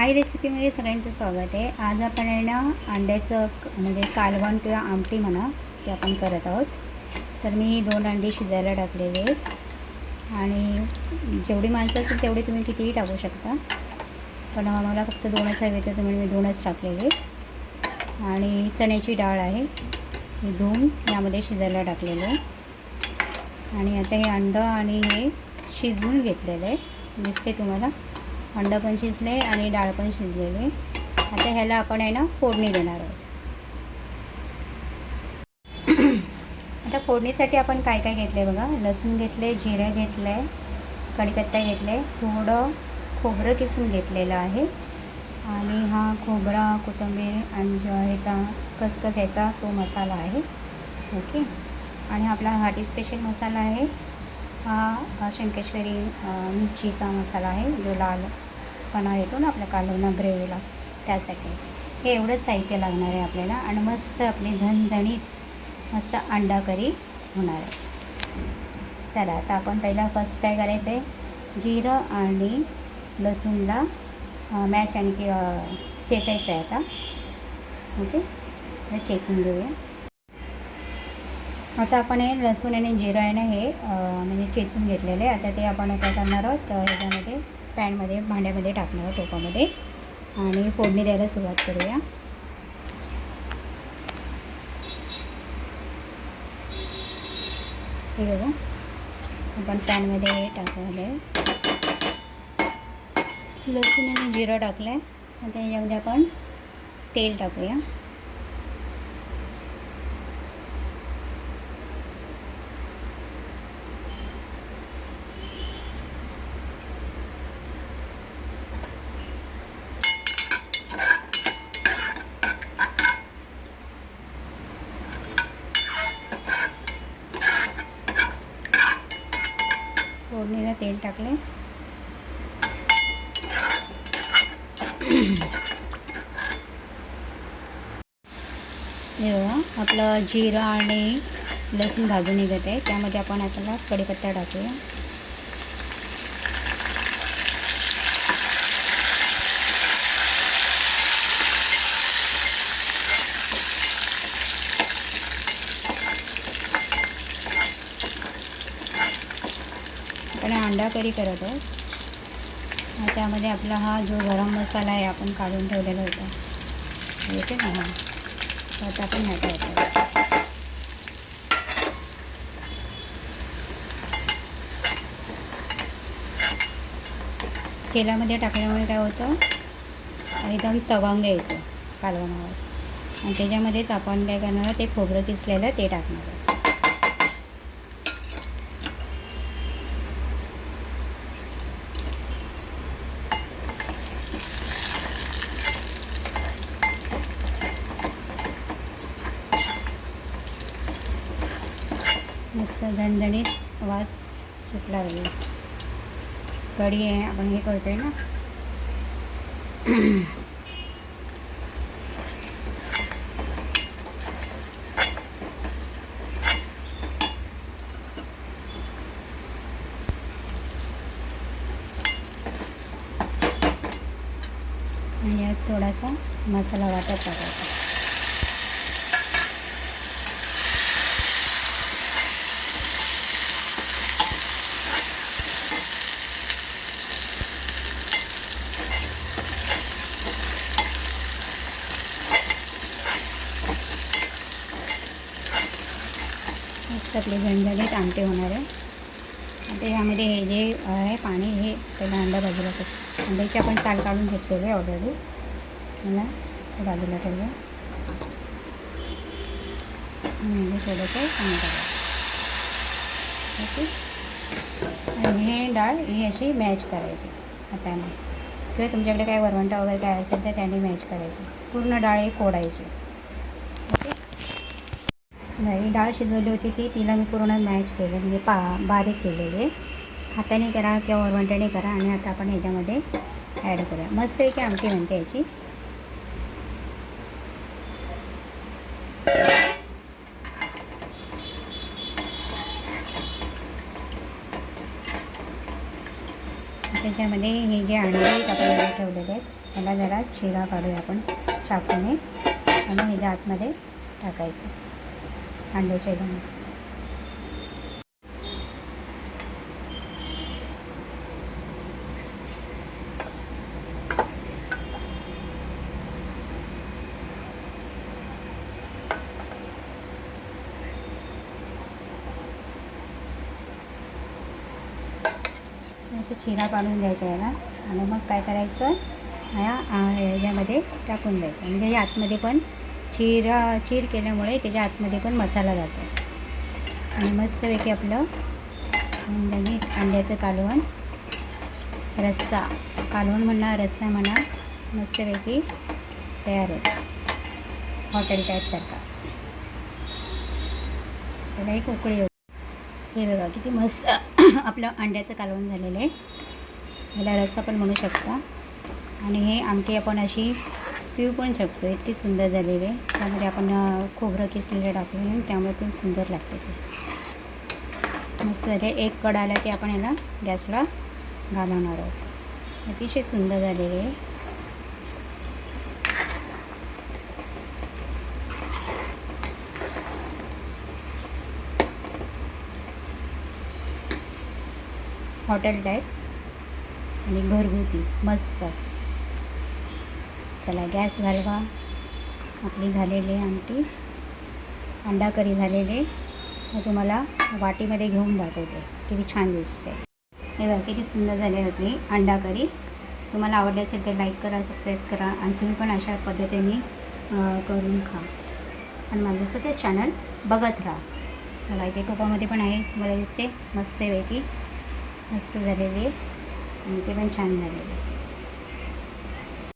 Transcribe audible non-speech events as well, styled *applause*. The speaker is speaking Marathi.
आई रेसिपीमध्ये सगळ्यांचं स्वागत आहे. आज आपण आहे ना अंड्याचं क- म्हणजे कालवण किंवा आमटी म्हणा ते आपण करत आहोत. तर मी ही दोन अंडी शिजायला टाकलेली आहेत. आणि जेवढी माणसं असेल तेवढी तुम्ही कितीही टाकू शकता. पण मला फक्त दोनच हवे तर तुम्ही मी दोनच टाकलेले आणि चण्याची डाळ आहे. ही धुवून यामध्ये शिजायला टाकलेलं आहे. आणि आता हे अंडं आणि हे शिजवून घेतलेलं आहे. दिसते तुम्हाला? अंडं पण शिजले आणि डाळ पण शिजलेली. आता ह्याला आपण आहे ना फोडणी देणार आहोत. आता फोडणीसाठी आपण काय काय घेतलं आहे बघा? लसूण घेतले जिरं घेतलं आहे कढीपत्ता घेतले थोडं खोबरं किसून घेतलेलं आहे. आणि हा खोबरा कोथिंबीर आणि जो ह्याचा खसखस ह्याचा तो मसाला आहे. ओके? आणि आपला हाटी स्पेशल मसाला आहे. हा हा शंकेश्वरी मिरचीचा मसाला आहे जो लालपणा येतो ना आपल्या कालवणा ग्रेव्हीला त्यासाठी. हे एवढंच साहित्य लागणार आहे आपल्याला आणि मस्त आपली झणझणीत मस्त अंडा करी होणार आहे. चला आता आपण पहिला फर्स्ट काय करायचं आहे जिरं आणि लसूणला मॅच आणि चेचायचं आहे आता. ओके? चेचून घेऊया. आता आपण हे लसूण आणि जिरं आहे ना हे म्हणजे चेचून घेतलेले. आता ते आपण काय करणार आहोत ह्याच्यामध्ये पॅनमध्ये भांड्यामध्ये टाकणार आहोत टोपामध्ये आणि फोडणी द्यायला सुरुवात करूया. हे बघा. आपण पॅनमध्ये टाकलेलं आहे. लसूण आणि जिरं टाकलं आहे आता ह्याच्यामध्ये आपण तेल टाकूया. फोडणीला तेल टाकले. हे बघा आपलं जिरं आणि लसूण भाजून निघत आहे. त्यामध्ये आपण आता कढीपत्ता टाकूया. आपण अंडा करी करत आहोत. त्यामध्ये आपला हा जो गरम मसाला आहे आपण काढून ठेवलेला होता. येते ना हा? आता आपण ह्या येतो तेलामध्ये टाकल्यामुळे काय होतं? एकदम तवांग येतो कालवणावर. आणि त्याच्यामध्येच आपण काय करणार ते खोबरं किसलेलं ते टाकणार असं दणदणीत वास सुटला जाईल कढी आहे आपण हे करतोय ना. यात थोडासा मसाला वाटत टाकायचा मस्त आपले झणझणीत आमटे होणार आहे. आता ह्यामध्ये हे जे आहे पाणी हे पहिला अंडा बाजूला ठेव. अंड्याची आपण साल काढून घेतलेलं आहे ऑलरेडी मला बाजूला ठेवलं म्हणजे थोडंसं पाणी टाकायचं ओके. आणि हे डाळ ही अशी मॅच करायची. हाताने किंवा तुमच्याकडे काय वरवंटा वगैरे काय असेल तर त्याने मॅच करायची. पूर्ण डाळ ही फोडायची. नाही डाळ शिजवली होती ती तिला मी पूर्ण मॅच केलं म्हणजे पा बारीक केलेले. हाताने करा किंवा वरवंट्याने करा आणि आता आपण ह्याच्यामध्ये ॲड करूया. मस्तपैकी आमटी म्हणते याची. त्याच्यामध्ये हे जे अंडे आहेत आपण ठेवलेले आहेत त्याला जरा चिरा काढूया आपण चाकूने. आणि ह्याच्या आतमध्ये टाकायचं. अंड्याच्या ह्याच्यामध्ये असे चिरा काढून द्यायच्या याला. आणि मग काय करायचं? ह्या याच्यामध्ये ह्याच्यामध्ये टाकून द्यायचं. म्हणजे या आतमध्ये पण चिरा चीर केल्यामुळे त्याच्या आतमध्ये पण मसाला जातो. आणि मस्तपैकी आपलं अंड्याचं कालवण रस्सा. कालवण म्हणा रस्सा म्हणा मस्तपैकी तयार होतं हॉटेल टाईपसारखा त्याला एक उकळी हे बघा किती मस्त *coughs* आपलं अंड्याचं कालवण झालेलं आहे. ह्याला रस्सा पण म्हणू शकता. आणि हे आमटी आपण अशी पिऊ पण शकतो. इतकी सुंदर झालेली. आहे त्यामध्ये आपण खोबरं किसलेलं टाकलं त्यामुळे पण सुंदर लागते ते. मस्त झाले. एक कड आला की आपण याला गॅसला घालवणार आहोत. अतिशय सुंदर झालेले आहे हॉटेल टाईप. आणि घरगुती. मस्त. चला गॅस घालवा. आपली झालेली आहे आमटी. अंडा करी झालेले मी तुम्हाला वाटीमध्ये घेऊन दाखवते. किती छान दिसते. हे बघा किती सुंदर झाली आपली अंडा करी तुम्हाला आवडली असेल तर लाईक करा सबस्क्राईब करा आणि तुम्ही पण अशा पद्धतीने करून खा. आणि माझं सध्या चॅनल बघत राहा. बघा इथे टोपामध्ये पण आहे. मला दिसते मस्त पैकी. मस्त झालेली आहे. आणि ते पण छान झालेले